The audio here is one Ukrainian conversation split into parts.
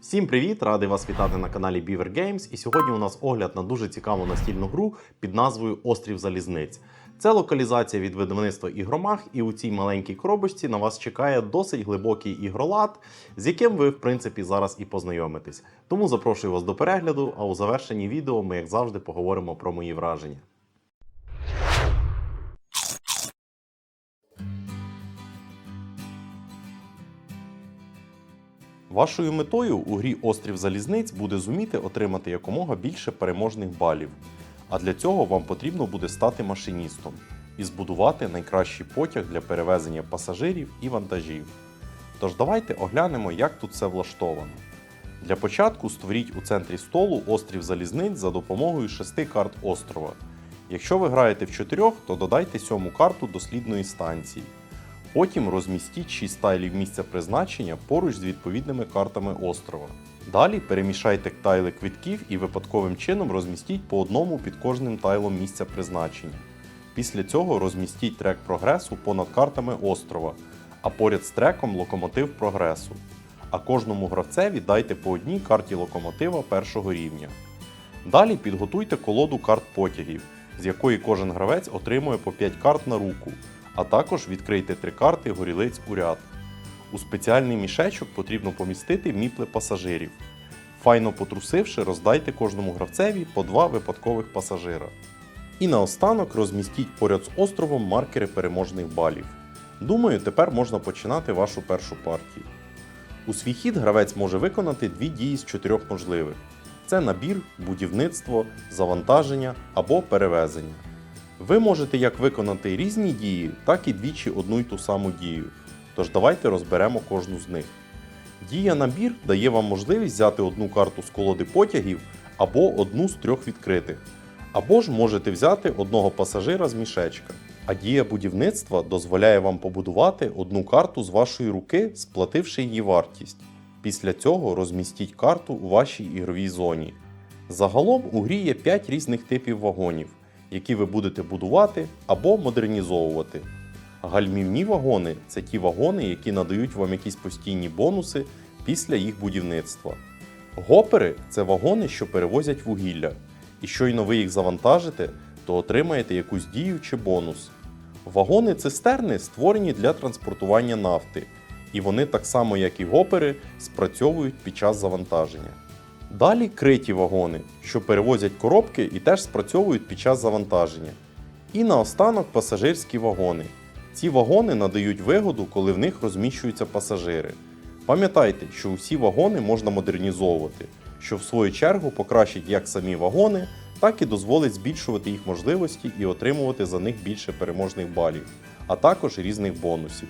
Всім привіт! Радий вас вітати на каналі Beaver Games. І сьогодні у нас огляд на дуже цікаву настільну гру під назвою Острів Залізниць. Це локалізація від видавництва Ігромах, і у цій маленькій коробочці на вас чекає досить глибокий ігролад, з яким ви, в принципі, зараз і познайомитесь. Тому запрошую вас до перегляду, а у завершенні відео ми, як завжди, поговоримо про мої враження. Вашою метою у грі Острів Залізниць буде зуміти отримати якомога більше переможних балів. А для цього вам потрібно буде стати машиністом і збудувати найкращий потяг для перевезення пасажирів і вантажів. Тож давайте оглянемо, як тут все влаштовано. Для початку створіть у центрі столу острів залізниць за допомогою шести карт острова. Якщо ви граєте в чотирьох, то додайте сьому карту дослідної станції. Потім розмістіть 6 тайлів місця призначення поруч з відповідними картами острова. Далі перемішайте тайли квитків і випадковим чином розмістіть по одному під кожним тайлом місця призначення. Після цього розмістіть трек прогресу понад картами острова, а поряд з треком локомотив прогресу. А кожному гравцеві дайте по одній карті локомотива першого рівня. Далі підготуйте колоду карт потягів, з якої кожен гравець отримує по 5 карт на руку, а також відкрийте три карти горілиць у ряд. У спеціальний мішечок потрібно помістити міпли пасажирів. Файно потрусивши, роздайте кожному гравцеві по два випадкових пасажира. І наостанок розмістіть поряд з островом маркери переможних балів. Думаю, тепер можна починати вашу першу партію. У свій хід гравець може виконати дві дії з чотирьох можливих: це набір, будівництво, завантаження або перевезення. Ви можете як виконати різні дії, так і двічі одну й ту саму дію. Тож давайте розберемо кожну з них. Дія набір дає вам можливість взяти одну карту з колоди потягів або одну з трьох відкритих. Або ж можете взяти одного пасажира з мішечка. А дія будівництва дозволяє вам побудувати одну карту з вашої руки, сплативши її вартість. Після цього розмістіть карту у вашій ігровій зоні. Загалом у грі є 5 різних типів вагонів, які ви будете будувати або модернізовувати. Гальмівні вагони це ті вагони, які надають вам якісь постійні бонуси після їх будівництва. Гопери це вагони, що перевозять вугілля, і щойно ви їх завантажите, то отримаєте якусь дію чи бонус. Вагони цистерни створені для транспортування нафти, і вони так само, як і гопери, спрацьовують під час завантаження. Далі криті вагони, що перевозять коробки і теж спрацьовують під час завантаження. І наостанок пасажирські вагони. Ці вагони надають вигоду, коли в них розміщуються пасажири. Пам'ятайте, що усі вагони можна модернізовувати, що в свою чергу покращить як самі вагони, так і дозволить збільшувати їх можливості і отримувати за них більше переможних балів, а також різних бонусів.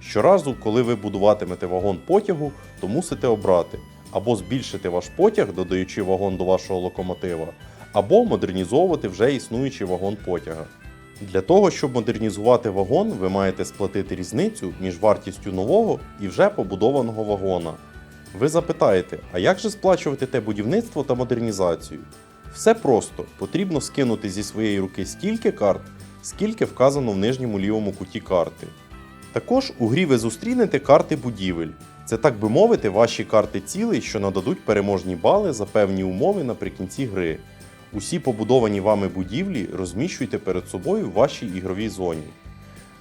Щоразу, коли ви будуватимете вагон потягу, то мусите обрати або збільшити ваш потяг, додаючи вагон до вашого локомотива, або модернізовувати вже існуючий вагон потяга. Для того, щоб модернізувати вагон, ви маєте сплатити різницю між вартістю нового і вже побудованого вагона. Ви запитаєте, а як же сплачувати те будівництво та модернізацію? Все просто потрібно скинути зі своєї руки стільки карт, скільки вказано в нижньому лівому куті карти. Також у грі ви зустрінете карти будівель. Це, так би мовити, ваші карти цілей, що нададуть переможні бали за певні умови наприкінці гри. Усі побудовані вами будівлі розміщуйте перед собою в вашій ігровій зоні.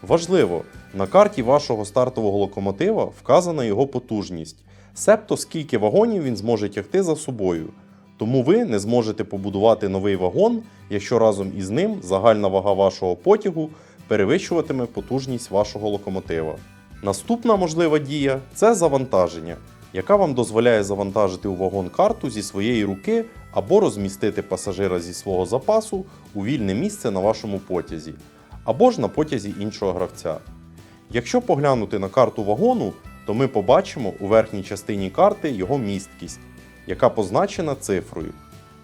Важливо, на карті вашого стартового локомотива вказана його потужність, себто скільки вагонів він зможе тягти за собою. Тому ви не зможете побудувати новий вагон, якщо разом із ним загальна вага вашого потягу перевищуватиме потужність вашого локомотива. Наступна можлива дія це завантаження, яка вам дозволяє завантажити у вагон карту зі своєї руки або розмістити пасажира зі свого запасу у вільне місце на вашому потязі, або ж на потязі іншого гравця. Якщо поглянути на карту вагону, то ми побачимо у верхній частині карти його місткість, яка позначена цифрою.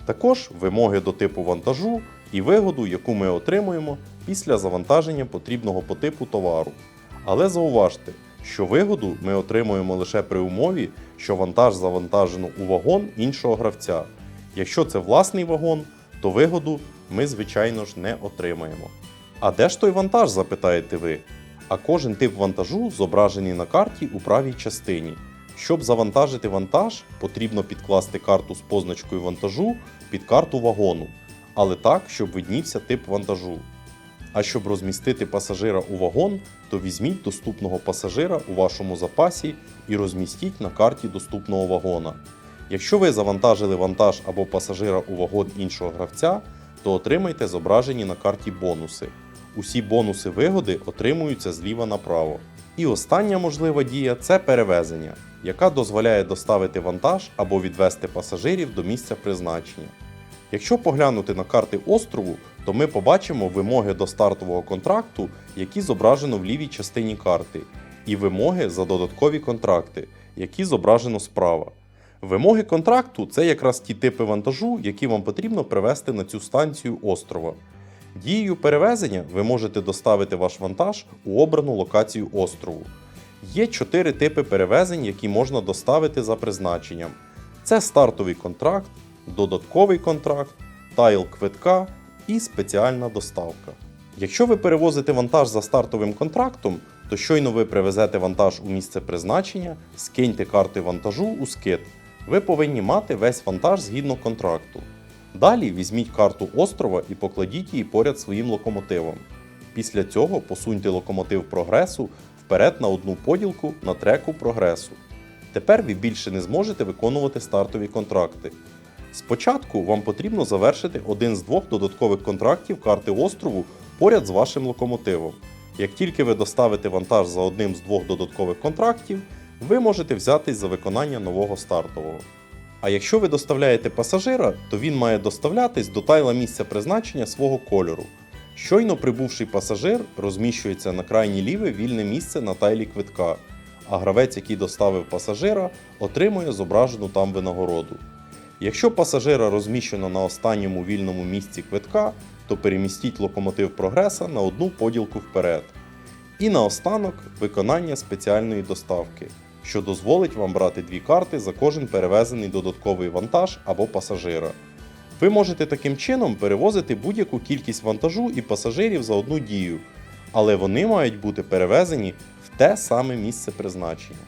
Також вимоги до типу вантажу і вигоду, яку ми отримуємо після завантаження потрібного по типу товару. Але зауважте, що вигоду ми отримуємо лише при умові, що вантаж завантажено у вагон іншого гравця. Якщо це власний вагон, то вигоду ми, звичайно ж, не отримаємо. А де ж той вантаж, запитаєте ви? А кожен тип вантажу зображений на карті у правій частині. Щоб завантажити вантаж, потрібно підкласти карту з позначкою вантажу під карту вагону, але так, щоб виднівся тип вантажу. А щоб розмістити пасажира у вагон, то візьміть доступного пасажира у вашому запасі і розмістіть на карті доступного вагона. Якщо ви завантажили вантаж або пасажира у вагон іншого гравця, то отримайте зображені на карті бонуси. Усі бонуси вигоди отримуються зліва направо. І остання можлива дія це перевезення, яка дозволяє доставити вантаж або відвести пасажирів до місця призначення. Якщо поглянути на карти острову, то ми побачимо вимоги до стартового контракту, які зображено в лівій частині карти, і вимоги за додаткові контракти, які зображено справа. Вимоги контракту це якраз ті типи вантажу, які вам потрібно привезти на цю станцію острова. Дією перевезення ви можете доставити ваш вантаж у обрану локацію острову. Є чотири типи перевезень, які можна доставити за призначенням: це стартовий контракт, додатковий контракт, тайл квитка і спеціальна доставка. Якщо ви перевозите вантаж за стартовим контрактом, то щойно ви привезете вантаж у місце призначення, скиньте карти вантажу у скид. Ви повинні мати весь вантаж згідно контракту. Далі візьміть карту острова і покладіть її поряд своїм локомотивом. Після цього посуньте локомотив прогресу вперед на одну поділку на треку прогресу. Тепер ви більше не зможете виконувати стартові контракти. Спочатку вам потрібно завершити один з двох додаткових контрактів карти острову поряд з вашим локомотивом. Як тільки ви доставите вантаж за одним з двох додаткових контрактів, ви можете взятись за виконання нового стартового. А якщо ви доставляєте пасажира, то він має доставлятись до тайла місця призначення свого кольору. Щойно прибувший пасажир розміщується на крайнє ліве вільне місце на тайлі квитка, а гравець, який доставив пасажира, отримує зображену там винагороду. Якщо пасажира розміщено на останньому вільному місці квитка, то перемістіть локомотив прогреса на одну поділку вперед. І наостанок виконання спеціальної доставки, що дозволить вам брати дві карти за кожен перевезений додатковий вантаж або пасажира. Ви можете таким чином перевозити будь-яку кількість вантажу і пасажирів за одну дію, але вони мають бути перевезені в те саме місце призначення.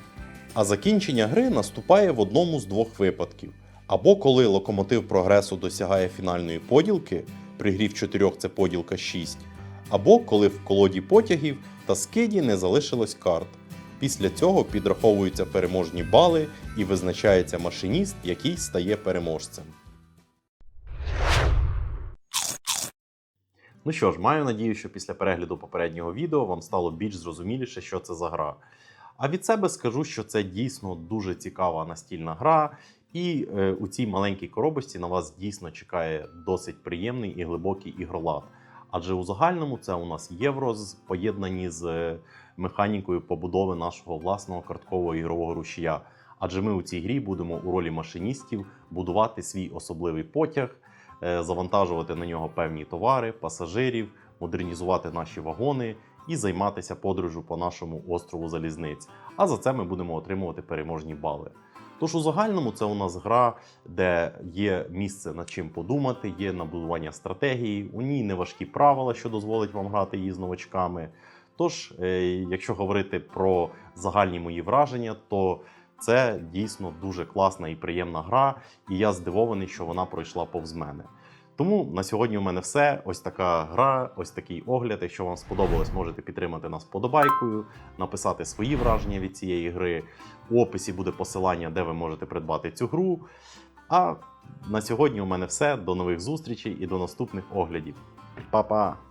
А закінчення гри наступає в одному з двох випадків: або коли локомотив прогресу досягає фінальної поділки, при грі в 4 це поділка 6, або коли в колоді потягів та скиді не залишилось карт. Після цього підраховуються переможні бали і визначається машиніст, який стає переможцем. Ну що ж, маю надію, що після перегляду попереднього відео вам стало більш зрозуміліше, що це за гра. А від себе скажу, що це дійсно дуже цікава настільна гра, і е, у цій маленькій коробочці на вас дійсно чекає досить приємний і глибокий ігролад. Адже у загальному це у нас євро з поєднані з е, механікою побудови нашого власного карткового ігрового рушія. Адже ми у цій грі будемо у ролі машиністів будувати свій особливий потяг, е, завантажувати на нього певні товари, пасажирів, модернізувати наші вагони і займатися подорожю по нашому острову залізниць. А за це ми будемо отримувати переможні бали. Тож у загальному це у нас гра, де є місце над чим подумати, є набудування стратегії, у ній неважкі правила, що дозволить вам грати її з новачками. Тож, е, якщо говорити про загальні мої враження, то це дійсно дуже класна і приємна гра, і я здивований, що вона пройшла повз мене. Тому на сьогодні у мене все. Ось така гра, ось такий огляд. Якщо вам сподобалось, можете підтримати нас подобайкою, написати свої враження від цієї гри. У описі буде посилання, де ви можете придбати цю гру. А на сьогодні у мене все. До нових зустрічей і до наступних оглядів. Па-па!